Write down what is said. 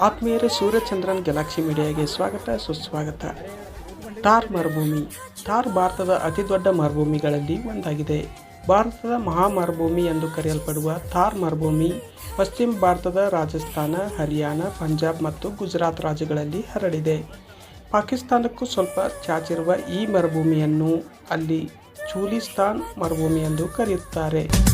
ಆತ್ಮೀಯರೇ, ಸೂರ್ಯಚಂದ್ರನ್ ಗ್ಯಾಲಾಕ್ಸಿ ಮೀಡಿಯಾಗೆ ಸ್ವಾಗತ, ಸುಸ್ವಾಗತ. ಥಾರ್ ಮರುಭೂಮಿ. ಥಾರ್ ಭಾರತದ ಅತಿದೊಡ್ಡ ಮರುಭೂಮಿಗಳಲ್ಲಿ ಒಂದಾಗಿದೆ. ಭಾರತದ ಮಹಾ ಮರುಭೂಮಿ ಎಂದು ಕರೆಯಲ್ಪಡುವ ಥಾರ್ ಮರುಭೂಮಿ, ಪಶ್ಚಿಮ ಭಾರತದ ರಾಜಸ್ಥಾನ, ಹರಿಯಾಣ, ಪಂಜಾಬ್ ಮತ್ತು ಗುಜರಾತ್ ರಾಜ್ಯಗಳಲ್ಲಿ ಹರಡಿದೆ. ಪಾಕಿಸ್ತಾನಕ್ಕೂ ಸ್ವಲ್ಪ ಚಾಚಿರುವ ಈ ಮರುಭೂಮಿಯನ್ನು ಅಲ್ಲಿ ಚೂಲಿಸ್ತಾನ್ ಮರುಭೂಮಿ ಎಂದು ಕರೆಯುತ್ತಾರೆ.